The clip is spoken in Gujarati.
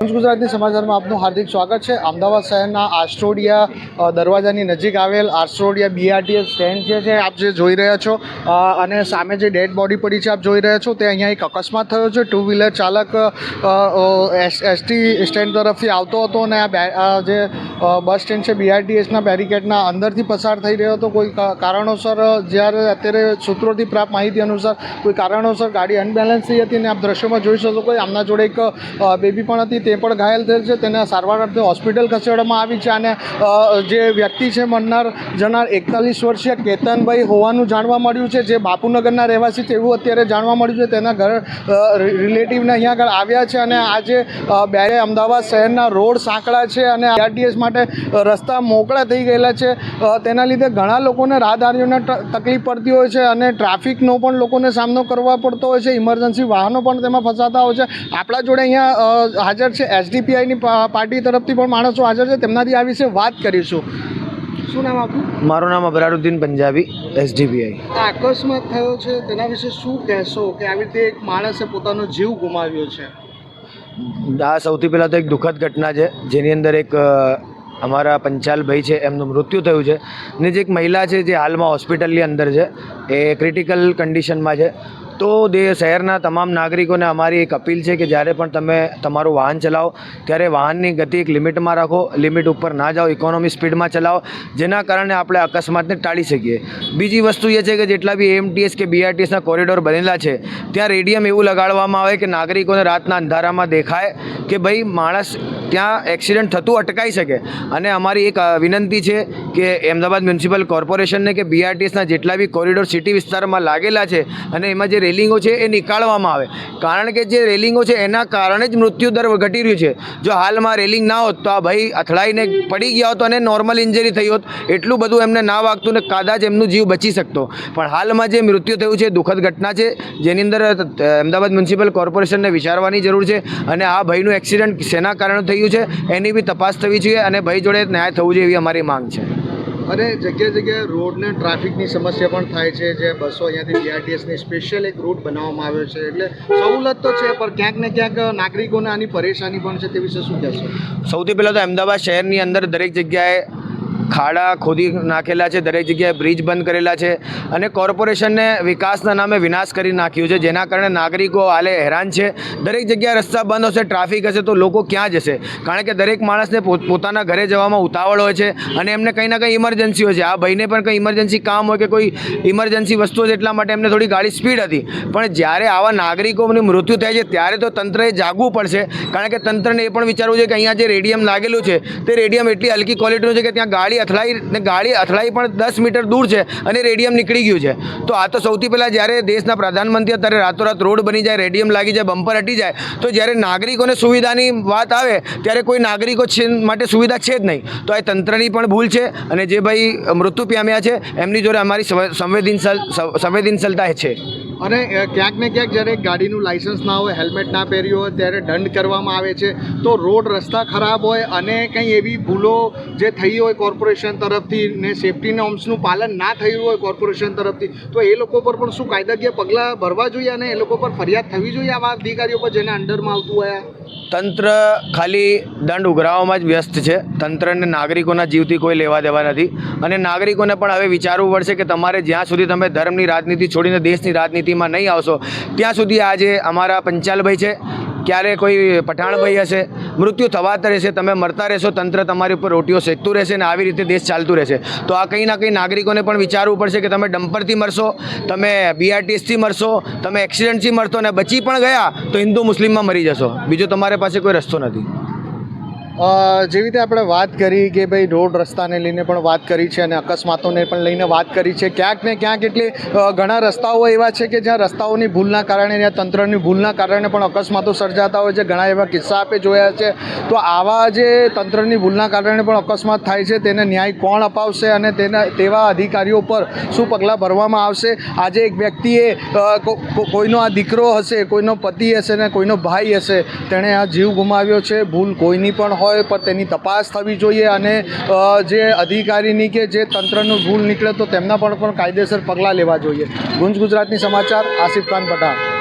ગુજરાતની સમાચારમાં આપનું હાર્દિક સ્વાગત છે. અમદાવાદ શહેરના આસ્ટ્રોડિયા દરવાજાની નજીક આવેલ આસ્ટ્રોડિયા બીઆરટીએસ સ્ટેન્ડ જે છે, આપ જે જોઈ રહ્યા છો અને સામે જે ડેડ બોડી પડી છે, આપ જોઈ રહ્યા છો, તે અહીંયા એક અકસ્માત થયો છે. ટુ વ્હીલર ચાલક એસટી સ્ટેન્ડ તરફથી આવતો હતો અને આ જે બસ સ્ટેન્ડ છે બીઆરટીએસના બેરિકેડના અંદરથી પસાર થઈ રહ્યો હતો. કોઈ કારણોસર જ્યારે અત્યારે સૂત્રોથી પ્રાપ્ત માહિતી અનુસાર કોઈ કારણોસર ગાડી અનબેલેન્સ થઈ હતી અને આપ દ્રશ્યોમાં જોઈ શકો કોઈ આમના જોડે એક બેબી પણ હતી. તે પણ ઘાયલ થયેલ છે. તેને સારવાર અર્થે હોસ્પિટલ ખસેડવામાં આવી છે અને જે વ્યક્તિ છે મરનાર જનાર એકતાલીસ વર્ષીય કેતનભાઈ હોવાનું જાણવા મળ્યું છે. જે બાપુનગરના રહેવાસી એવું અત્યારે જાણવા મળ્યું છે. તેના ઘર રિલેટિવને અહીંયા આગળ આવ્યા છે અને આજે બે અમદાવાદ શહેરના રોડ સાંકડા છે અને આરટીએસ માટે રસ્તા મોકળા થઈ ગયેલા છે. તેના લીધે ઘણા લોકોને રાહદારીઓને તકલીફ પડતી હોય છે અને ટ્રાફિકનો પણ લોકોને સામનો કરવા પડતો હોય છે. ઇમરજન્સી વાહનો પણ તેમાં ફસાતા હોય છે. આપણા જોડે અહીંયા હાજર છે એસડીપીઆઈની પાર્ટી તરફથી પણ માણસો હાજર છે તેમનાથી આ વિશે વાત કરીશું. શું નામ આપનું? મારું નામ અબરારુદ્દીન પંજાબી એસડીપીઆઈ. અકસ્માત થયો છે તેના વિશે શું કહેશો કે આવી રીતે એક માણસે પોતાનો જીવ ગુમાવ્યો છે? આ સૌથી પહેલાં તો એક દુઃખદ ઘટના છે જેની અંદર એક અમારા પંચાલભાઈ છે એમનું મૃત્યુ થયું છે. ને જે એક મહિલા છે જે હાલમાં હોસ્પિટલની અંદર છે એ ક્રિટિકલ કન્ડિશનમાં છે. તો દે શહેરના તમામ નાગરિકોને અમારી એક અપીલ છે કે જ્યારે પણ તમે તમારું વાહન ચલાવો, ત્યારે વાહનની ગતિ એક લિમિટમાં રાખો, લિમિટ ઉપર ના જાઓ, ઇકોનોમી સ્પીડમાં ચલાવો, જેના કારણે આપણે અકસ્માતને ટાળી શકીએ. બીજી વસ્તુ એ છે કે જેટલા બી એમટીએસ કે બીઆરટીએસના કોરિડોર બનેલા છે, ત્યાં રેડિયમ એવું લગાડવામાં આવે કે નાગરિકોને રાતના અંધારામાં દેખાય કે ભાઈ માણસ ત્યાં એક્સિડન્ટ થતું અટકાઈ શકે. અને અમારી એક વિનંતી છે કે અમદાવાદ મ્યુનિસિપલ કોર્પોરેશનને કે બીઆરટીએસના જેટલા બી કોરિડોર સિટી વિસ્તારમાં લાગેલા છે અને એમાં જે રેલિંગો છે એ નીકાળવામાં આવે. કારણ કે જે રેલિંગો છે એના કારણે જ મૃત્યુ દર ઘટી રહ્યું છે. જો હાલમાં રેલિંગ ના હોત તો આ ભાઈ અથડાઈને પડી ગયા હોત અને નોર્મલ ઇન્જરી થઈ હોત. એટલું બધું એમને ના વાગતું ને કદાચ એમનું જીવ બચી શકતો. પણ હાલમાં જે મૃત્યુ થયું છે, દુઃખદ ઘટના છે, જેની અંદર અમદાવાદ મ્યુનિસિપલ કોર્પોરેશનને વિચારવાની જરૂર છે અને આ ભાઈનું એક્સિડન્ટ શેના કારણે થયું છે, એની બી તપાસ થવી જોઈએ અને ભાઈ જોડે ન્યાય થવું જોઈએ એવી અમારી માંગ છે. અને જગ્યાએ જગ્યાએ રોડને ટ્રાફિકની સમસ્યા પણ થાય છે, જે બસો અહીંયાથી બીઆરટીએસની સ્પેશિયલ એક રૂટ બનાવવામાં આવ્યો છે. એટલે સવલત તો છે, પણ ક્યાંક ને ક્યાંક નાગરિકોને આની પરેશાની પણ છે, તે વિશે શું કહેશો? સૌથી પહેલાં તો અમદાવાદ શહેરની અંદર દરેક જગ્યાએ ખાડા ખોદી નાખેલા છે, દરેક જગ્યાએ બ્રિજ બંધ કરેલા છે અને કોર્પોરેશનને વિકાસના નામે વિનાશ કરી નાખ્યું છે, જેના કારણે નાગરિકો હાલે હેરાન છે. દરેક જગ્યાએ રસ્તા બંધ હશે, ટ્રાફિક હશે, તો લોકો ક્યાં જશે? કારણ કે દરેક માણસને પોત- પોતાના ઘરે જવામાં ઉતાવળ હોય છે અને એમને કંઈ ના કંઈ ઇમરજન્સી હોય છે. આ ભાઈને પણ કંઈ ઇમરજન્સી કામ હોય કે કોઈ ઇમરજન્સી વસ્તુ હોય એટલા માટે એમને થોડી ગાડી સ્પીડ હતી. પણ જ્યારે આવા નાગરિકોનું મૃત્યુ થાય છે, ત્યારે તો તંત્રએ જાગવું પડશે. કારણ કે તંત્રને એ પણ વિચારવું છે કે અહીંયા જે રેડિયમ લાગેલું છે, તે રેડિયમ એટલી હલકી ક્વોલિટીનું છે કે ત્યાં ગાડી અથડાઈ ને ગાડી અથડાઈ પણ દસ મીટર દૂર છે અને રેડિયમ નીકળી ગયું છે. તો આ તો સૌથી પહેલાં જ્યારે દેશના પ્રધાનમંત્રી અત્યારે રાતોરાત રોડ બની જાય, રેડિયમ લાગી જાય, બમ્પર હટી જાય, તો જ્યારે નાગરિકોને સુવિધાની વાત આવે, ત્યારે કોઈ નાગરિકો માટે સુવિધા છે જ નહીં. તો આ તંત્રની પણ ભૂલ છે અને જે ભાઈ મૃત્યુ પામ્યા છે, એમની જોડે અમારી સંવે- સંવેદનશીલ સંવેદનશીલતા છે. અને ક્યાંક ને ક્યાંક જ્યારે ગાડીનું લાઇસન્સ ના હોય, હેલ્મેટ ના પહેર્યું હોય, ત્યારે દંડ કરવામાં આવે છે. તો રોડ રસ્તા ખરાબ હોય અને કંઈ એવી ભૂલો જે થઈ હોય કોર્પોરેશન તરફથી ને સેફટી નોર્મ્સનું પાલન ના થયું હોય કોર્પોરેશન તરફથી, તો એ લોકો પર પણ શું કાયદાકીય પગલાં ભરવા જોઈએ અને એ લોકો પર ફરિયાદ થવી જોઈએ આવા અધિકારીઓ પર જેને અંડરમાં આવતું હોય તંત્ર ખાલી દંડ ઉઘરાવવામાં જ વ્યસ્ત છે. તંત્રને નાગરિકોના જીવથી કોઈ લેવા દેવા નથી. અને નાગરિકોને પણ હવે વિચારવું પડશે કે તમારે જ્યાં સુધી તમે ધર્મની રાજનીતિ છોડીને દેશની રાજનીતિમાં નહીં આવશો. ત્યાં સુધી આજે અમારા પંચાલભાઈ છે. ક્યારે કોઈ પઠાણભાઈ હશે, મૃત્યુ થવાતા રહેશે, તમે મરતા રહેશો, તંત્ર તમારી ઉપર રોટીઓ શેકતું રહેશે અને આવી રીતે દેશ ચાલતું રહેશે. તો આ કંઈ ના કંઈ નાગરિકોને પણ વિચારવું પડશે કે તમે ડમ્પરથી મરશો, તમે બીઆરટીએસથી મરશો, તમે એક્સિડન્ટથી મરશો અને બચી પણ ગયા તો હિન્દુ મુસ્લિમમાં મરી જશો. બીજો તમારી પાસે કોઈ રસ્તો નથી. જેવી રીતે આપણે વાત કરી કે ભાઈ રોડ રસ્તાને લઈને પણ વાત કરી છે અને અકસ્માતોને પણ લઈને વાત કરી છે, ક્યાંક ને ક્યાંક એટલે ઘણા રસ્તાઓ એવા છે કે જ્યાં રસ્તાઓની ભૂલના કારણે યા તંત્રની ભૂલના કારણે પણ અકસ્માતો સર્જાતા હોય છે, ઘણા એવા કિસ્સા આપણે જોયા છે. તો આવા જે તંત્રની ભૂલના કારણે પણ અકસ્માત થાય છે, તેને ન્યાય કોણ અપાવશે અને તેના, તેવા અધિકારીઓ પર શું પગલાં ભરવામાં આવશે? આજે એક વ્યક્તિએ કોઈનો આ દીકરો હશે, કોઈનો પતિ હશે ને કોઈનો ભાઈ હશે, તેણે આ જીવ ગુમાવ્યો છે, ભૂલ કોઈની પણ હોય, પણ તેની તપાસ થવી જોઈએ અને જે અધિકારીની કે જે તંત્રનું ભૂલ નીકળે તો તેમના પર પણ કાયદેસર પગલાં લેવા જોઈએ. ગુંજ ગુજરાતની સમાચાર, આસિફ ખાન પઠાણ.